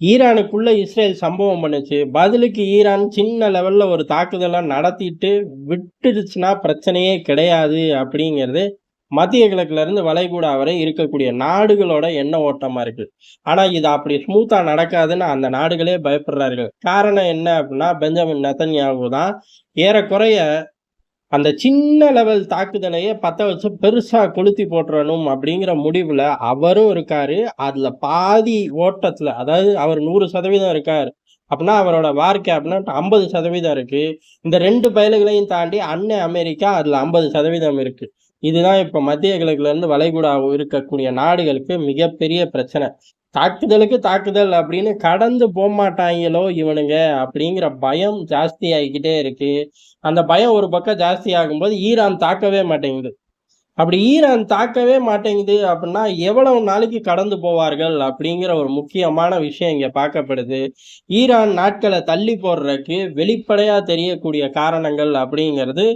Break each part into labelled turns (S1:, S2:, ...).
S1: ஈரானுக்குள்ளே Israel சம்பவம் பண்ணுச்சு. பதிலுக்கு ஈரான் சின்ன லெவலில் ஒரு தாக்குதலாக நடத்திட்டு விட்டுடுச்சுன்னா பிரச்சனையே கிடையாது அப்படிங்கிறது மத்திய கிழக்குலேருந்து வளைகுடா வரை இருக்கக்கூடிய நாடுகளோட எண்ண ஓட்டமாக இருக்குது ஆனால் இது அப்படி ஸ்மூத்தாக நடக்காதுன்னு அந்த நாடுகளே பயப்படுறார்கள். காரணம் என்ன அப்படின்னா பெஞ்சமின் நெத்தன்யாகு தான் ஏறக்குறைய அந்த சின்ன லெவல் தாக்குதலையே பத்த வச்சு பெருசாக கொளுத்தி போட்டுறணும் அப்படிங்கிற முடிவில் அவரும் இருக்கார். அதில் பாதி ஓட்டத்தில் அதாவது அவர் நூறு சதவீதம் இருக்கார். அப்படின்னா அவரோட வார்க்கை அப்படின்னா ஐம்பது சதவீதம் இருக்குது இந்த ரெண்டு பயல்களையும் தாண்டி அன்னை அமெரிக்கா அதில் ஐம்பது சதவீதம் இருக்குது இதுதான் இப்போ மத்திய கிழக்குலேருந்து வளைகுடா இருக்கக்கூடிய நாடுகளுக்கு மிகப்பெரிய பிரச்சனை. தாக்குதலுக்கு தாக்குதல் அப்படின்னு கடந்து போக மாட்டாங்களோ இவனுங்க அப்படிங்கிற பயம் ஜாஸ்தி ஆகிக்கிட்டே இருக்கு. அந்த பயம் ஒரு பக்கம் ஜாஸ்தி ஆகும்போது ஈரான் தாக்கவே மாட்டேங்குது. அப்படி ஈரான் தாக்கவே மாட்டேங்குது அப்படின்னா எவ்வளவு நாளைக்கு கடந்து போவார்கள் அப்படிங்கிற ஒரு முக்கியமான விஷயம் இங்கே பார்க்கப்படுது. ஈரான் நாட்களை தள்ளி போடுறதுக்கு வெளிப்படையாக தெரியக்கூடிய காரணங்கள் அப்படிங்கிறது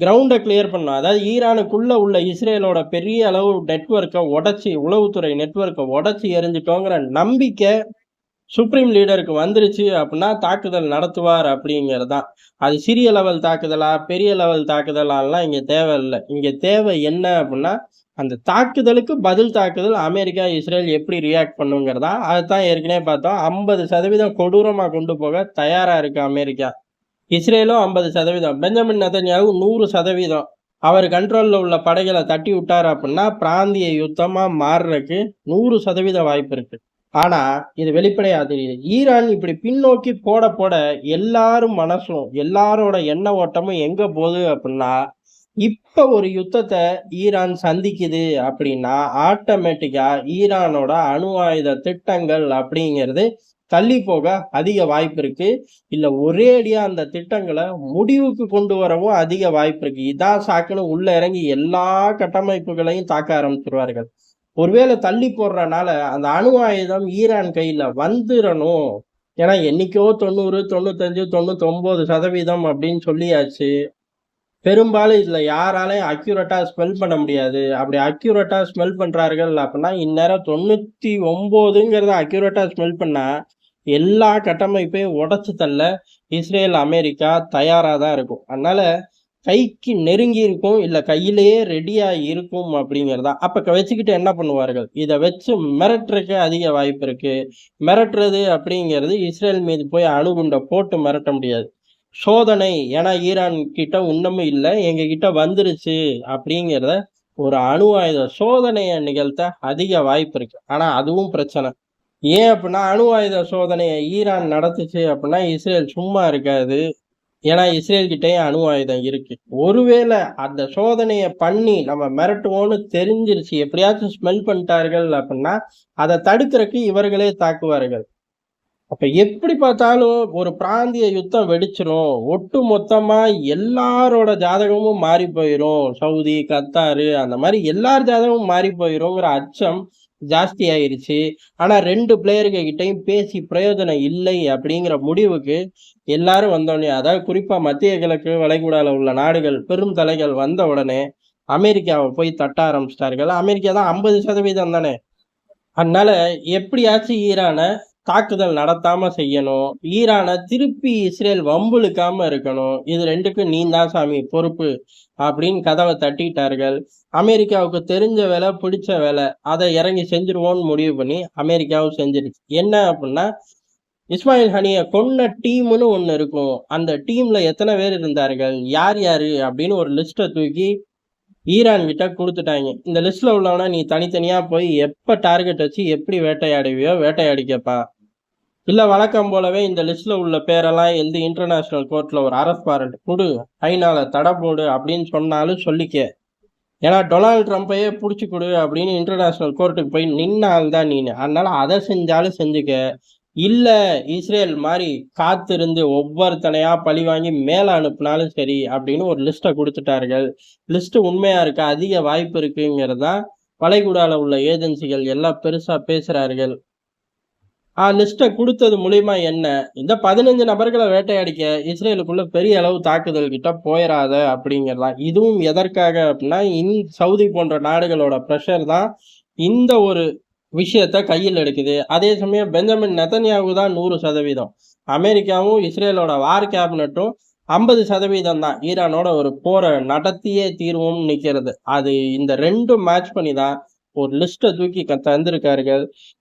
S1: கிரவுண்டை கிளியர் பண்ணும். அதாவது ஈரானுக்குள்ளே உள்ள இஸ்ரேலோட பெரிய அளவு நெட்வொர்க்கை உடச்சி உளவுத்துறை நெட்வொர்க்கை உடச்சி எரிஞ்சிட்டோங்கிற நம்பிக்கை சுப்ரீம் லீடருக்கு வந்துருச்சு அப்படின்னா தாக்குதல் நடத்துவார் அப்படிங்கிறது தான். அது சிறிய லெவல் தாக்குதலா பெரிய லெவல் தாக்குதலாலாம் இங்கே தேவையில்லை. இங்கே தேவை என்ன அப்படின்னா அந்த தாக்குதலுக்கு பதில் தாக்குதல் அமெரிக்கா இஸ்ரேல் எப்படி ரியாக்ட் பண்ணுங்கிறதா. அதுதான் ஏற்கனவே பார்த்தோம். ஐம்பது சதவீதம் கொடூரமாக கொண்டு போக தயாராக இருக்குது அமெரிக்கா. இஸ்ரேலும் ஐம்பது சதவீதம். பெஞ்சமின் நெதன்யாகு நூறு சதவீதம். அவர் கண்ட்ரோலில் உள்ள படைகளை தட்டி விட்டார் அப்படின்னா பிராந்திய யுத்தமாக மாறுறதுக்கு நூறு சதவீத வாய்ப்பு இருக்குது ஆனா இது வெளிப்படையாக தெரியுது ஈரான் இப்படி பின்னோக்கி போட போட எல்லாரும் மனசும் எல்லாரோட எண்ண ஓட்டமும் எங்க போகுது அப்படின்னா இப்போ ஒரு யுத்தத்தை ஈரான் சந்திக்குது அப்படின்னா ஆட்டோமேட்டிக்கா ஈரானோட அணு ஆயுத திட்டங்கள் அப்படிங்கிறது தள்ளி போக அதிக வாய்ப்பு இருக்கு. இல்லை ஒரே அடியா அந்த திட்டங்களை முடிவுக்கு கொண்டு வரவும் அதிக வாய்ப்பு இருக்கு. இதான் சாக்குன்னு உள்ள இறங்கி எல்லா கட்டமைப்புகளையும் தாக்க ஆரம்பிச்சிருவார்கள். ஒருவேளை தள்ளி போடுறனால அந்த அணு ஆயுதம் ஈரான் கையில் வந்துடணும் ஏன்னா என்னைக்கோ தொண்ணூறு தொண்ணூத்தஞ்சு தொண்ணூத்தொம்போது சதவீதம் அப்படின்னு சொல்லியாச்சு. பெரும்பாலும் இதில் யாராலையும் அக்யூரேட்டாக ஸ்மெல் பண்ண முடியாது. அப்படி அக்யூரேட்டாக ஸ்மெல் பண்ணுறார்கள் அப்படின்னா இந்நேரம் தொண்ணூற்றி ஒம்போதுங்கிறத அக்யூரேட்டாக ஸ்மெல் பண்ணால் எல்லா கட்டமைப்பையும் உடச்சி தள்ள இஸ்ரேல் அமெரிக்கா தயாராக தான் இருக்கும். அதனால் கைக்கு நெருங்கி இருக்கும் இல்லை கையிலேயே ரெடியாக இருக்கும் அப்படிங்கிறதா? அப்போ வச்சுக்கிட்டு என்ன பண்ணுவார்கள்? இதை வச்சு மிரட்டுறதுக்கு அதிக வாய்ப்பு இருக்குது மிரட்டுறது அப்படிங்கிறது இஸ்ரேல் மீது போய் அணுகுண்டை போட்டு மிரட்ட முடியாது. சோதனை ஏன்னா ஈரான் கிட்ட இன்னமும் இல்லை எங்ககிட்ட வந்துருச்சு அப்படிங்கிறத ஒரு அணு ஆயுத சோதனையை நிகழ்த்த அதிக வாய்ப்பு இருக்குது ஆனால் அதுவும் பிரச்சனை. ஏன் அப்படின்னா அணு ஆயுத சோதனையை ஈரான் நடத்துச்சு அப்படின்னா இஸ்ரேல் சும்மா இருக்காது. ஏன்னா இஸ்ரேல் கிட்டயும் அணு ஆயுதம் இருக்கு. ஒருவேளை அந்த சோதனையை பண்ணி நம்ம மிரட்டுவோம்னு தெரிஞ்சிருச்சு எப்படியாச்சும் ஸ்மெல் பண்ணிட்டார்கள் அப்படின்னா அதை தடுக்கிறதுக்கு இவர்களே தாக்குவார்கள். அப்ப எப்படி பார்த்தாலும் ஒரு பிராந்திய யுத்தம் வெடிச்சிரும். ஒட்டு மொத்தமா எல்லாரோட ஜாதகமும் மாறி போயிரும். சவுதி கத்தாரு அந்த மாதிரி எல்லார் ஜாதகமும் மாறி போயிருங்கிற அச்சம் ஜாஸ்தி ஆயிருச்சு ஆனால் ரெண்டு பிளேயருங்க பேசி பிரயோஜனம் இல்லை அப்படிங்கிற முடிவுக்கு எல்லாரும் வந்தோடனே அதாவது குறிப்பாக மத்திய கிழக்கு வளைகுடாவில் உள்ள நாடுகள் பெரும் தலைகள் வந்த உடனே அமெரிக்காவை போய் தட்ட ஆரம்பிச்சிட்டார்கள். அமெரிக்கா தான் ஐம்பது சதவீதம் தானே. அதனால எப்படியாச்சும் ஈரானை தாக்குதல் நடத்தாம செய்யணும். ஈரானை திருப்பி இஸ்ரேல் வம்புழுக்காம இருக்கணும். இது ரெண்டுக்கும் நீ தான் சாமி பொறுப்பு. அப்படின்னு கதவை தட்டிட்டார்கள். அமெரிக்காவுக்கு தெரிஞ்ச வேலை பிடிச்ச வேலை. அதை இறங்கி செஞ்சிருவோம்னு முடிவு பண்ணி அமெரிக்காவும் செஞ்சிருச்சு. என்ன அப்படின்னா இஸ்மாயில் ஹனியை கொன்ன டீம்னு ஒன்று இருக்கும். அந்த டீம்ல எத்தனை பேர் இருந்தார்கள் யார் யார் அப்படின்னு ஒரு லிஸ்ட்டை தூக்கி ஈரான் கிட்ட கொடுத்துட்டாங்க. இந்த லிஸ்ட்ல உள்ளவனா நீ தனித்தனியா போய் எப்போ டார்கெட் வச்சு எப்படி வேட்டையாடுவியோ வேட்டையாடிக்கப்பா. இல்ல வழக்கம் போலவே இந்த லிஸ்ட்ல உள்ள பேரெல்லாம் எழுதி இன்டர்நேஷனல் கோர்ட்ல ஒரு அரஸ்ட் வாரண்ட் கொடு ஐநால தடை போடு அப்படின்னு சொன்னாலும் சொல்லிக்க. ஏன்னா டொனால்ட் ட்ரம்ப்பையே பிடிச்சி கொடு அப்படின்னு இன்டர்நேஷனல் கோர்ட்டுக்கு போய் நின்ன ஆள் தான் நீனு. அதனால அதை செஞ்சாலும் செஞ்சுக்க. இல்ல இஸ்ரேல் மாதிரி காத்திருந்து ஒவ்வொருத்தனையா பழி வாங்கி மேல அனுப்புனாலும் சரி அப்படின்னு ஒரு லிஸ்ட்டை கொடுத்துட்டார்கள். லிஸ்ட் உண்மையா இருக்க அதிக வாய்ப்பு இருக்குங்கிறதா வளைகுடால உள்ள ஏஜென்சிகள் எல்லாம் பெருசா பேசுறார்கள். லிஸ்ட்டை கொடுத்தது மூலியமா என்ன? இந்த பதினஞ்சு நபர்களை வேட்டையாடிக்க இஸ்ரேலுக்குள்ள பெரிய அளவு தாக்குதல் கிட்ட போயிடாத அப்படிங்கிறதா இதுவும் எதற்காக அப்படின்னா இன் சவுதி போன்ற நாடுகளோட ப்ரெஷர் தான் இந்த ஒரு விஷயத்த கையில் எடுக்குது. அதே சமயம் பெஞ்சமின் நெத்தன்யாவுக்கு தான் 100% அமெரிக்காவும், இஸ்ரேலோட வார் கேபினட்டும் 50% தான். ஈரானோட ஒரு போரை நடத்தியே தீர்வும் நிற்கிறது அது இந்த ரெண்டும் மேட்ச் பண்ணி தான் ஒரு லிஸ்ட்டை தூக்கி க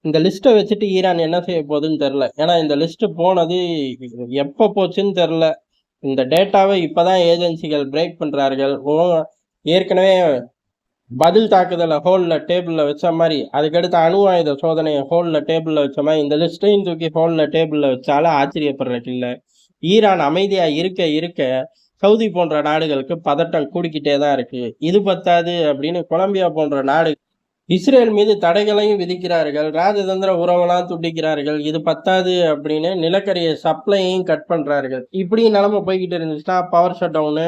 S1: இந்த லிஸ்ட்டை வச்சுட்டு ஈரான் என்ன செய்ய போகுதுன்னு தெரில ஏன்னா இந்த லிஸ்ட்டு போனது எப்போ போச்சுன்னு தெரில இந்த டேட்டாவை இப்போ தான் ஏஜென்சிகள் பிரேக் பண்ணுறார்கள் ஓ ஏற்கனவே பதில் தாக்குதலை ஹோலில் டேபிளில் வச்ச மாதிரி அதுக்கடுத்து அணு ஆயுத சோதனையை ஹோலில் டேபிளில் வச்ச மாதிரி இந்த லிஸ்ட்டையும் தூக்கி ஹோலில் டேபிளில் வச்சாலும் ஆச்சரியப்படுறதுக்கு இல்லை. ஈரான் அமைதியாக இருக்க இருக்க, சவுதி போன்ற நாடுகளுக்கு பதட்டம் கூடிக்கிட்டே தான் இருக்குது இது பத்தாது அப்படின்னு கொலம்பியா போன்ற நாடு இஸ்ரேல் மீது தடைகளையும் விதிக்கிறார்கள். ராஜதந்திர உறவெல்லாம் துண்டிக்கிறார்கள். இது பத்தாது அப்படின்னு நிலக்கரியை சப்ளையையும் கட் பண்ணுறார்கள் இப்படி நிலமை போய்கிட்டு இருந்துச்சுன்னா, பவர் ஷட் டவுனு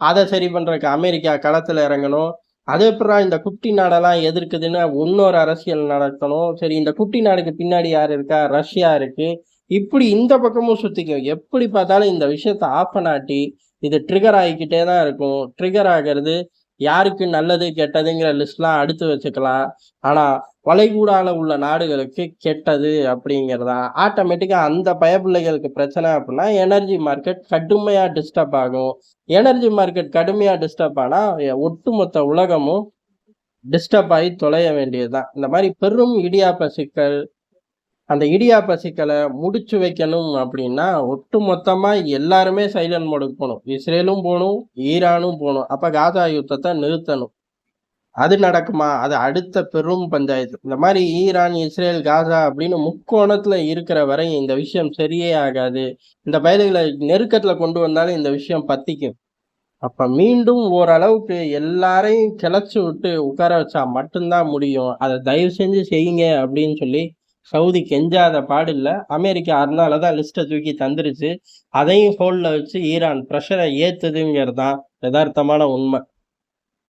S1: அதை சரி பண்ணுறதுக்கு அமெரிக்கா களத்தில் இறங்கணும். அதே அப்புறம் இந்த குட்டி நாடெல்லாம் எதிர்க்குதுன்னு இன்னொரு அரசியல் நடத்தணும். சரி இந்த குட்டி நாடுக்கு பின்னாடி யார் இருக்கா? ரஷ்யா இருக்குது இப்படி இந்த பக்கமும் சுற்றிக்கும் எப்படி பார்த்தாலும் இந்த விஷயத்த ஆஃப் பண்ணாட்டி, இது ட்ரிகர் ஆகிக்கிட்டே தான் இருக்கும். ட்ரிகர் ஆகிறது யாருக்கு நல்லது, கெட்டதுங்கிற லிஸ்ட்லாம் அடுத்து வச்சுக்கலாம். ஆனால் வளைகூடால உள்ள நாடுகளுக்கு கெட்டது அப்படிங்கிறதா ஆட்டோமேட்டிக்காக அந்த பயப்பிள்ளைகளுக்கு பிரச்சனை அப்படின்னா, எனர்ஜி மார்க்கெட் கடுமையாக டிஸ்டர்ப் ஆகும். எனர்ஜி மார்க்கெட் கடுமையாக டிஸ்டர்ப் ஆனால் ஒட்டுமொத்த உலகமும் டிஸ்டர்ப் ஆகி தொலைய வேண்டியது தான். இந்த மாதிரி பெரும் இடியாப்ப சிக்கல், அந்த இடியாப்ப சிக்கல முடிச்சு வைக்கணும் அப்படின்னா, ஒட்டு மொத்தமாக எல்லாருமே சைலன் மோடுக்கு போகணும் இஸ்ரேலும் போகணும் ஈரானும் போகணும் அப்போ காசா யுத்தத்தை நிறுத்தணும். அது நடக்குமா? அது அடுத்த பெரும் பஞ்சாயத்து. இந்த மாதிரி ஈரான், இஸ்ரேல், காசா அப்படின்னு முக்கோணத்தில் இருக்கிற வரை இந்த விஷயம் சரியே ஆகாது. இந்த பயல்களை நெருக்கத்தில் கொண்டு வந்தாலும் இந்த விஷயம் பத்திக்கும். அப்போ மீண்டும் ஓரளவுக்கு எல்லாரையும் கிளச்சு விட்டு உட்கார வச்சா மட்டும்தான் முடியும். அதை தயவு செஞ்சு செய்யுங்க அப்படின்னு சொல்லி சவுதி கெஞ்சாத பாடில்ல. அமெரிக்கா அதனால தான் லிஸ்ட்டை தூக்கி தந்துருச்சு. அதையும் ஹோல்டில் வச்சு ஈரான் ப்ரெஷரை ஏற்றுதுங்கிறது தான் யதார்த்தமான உண்மை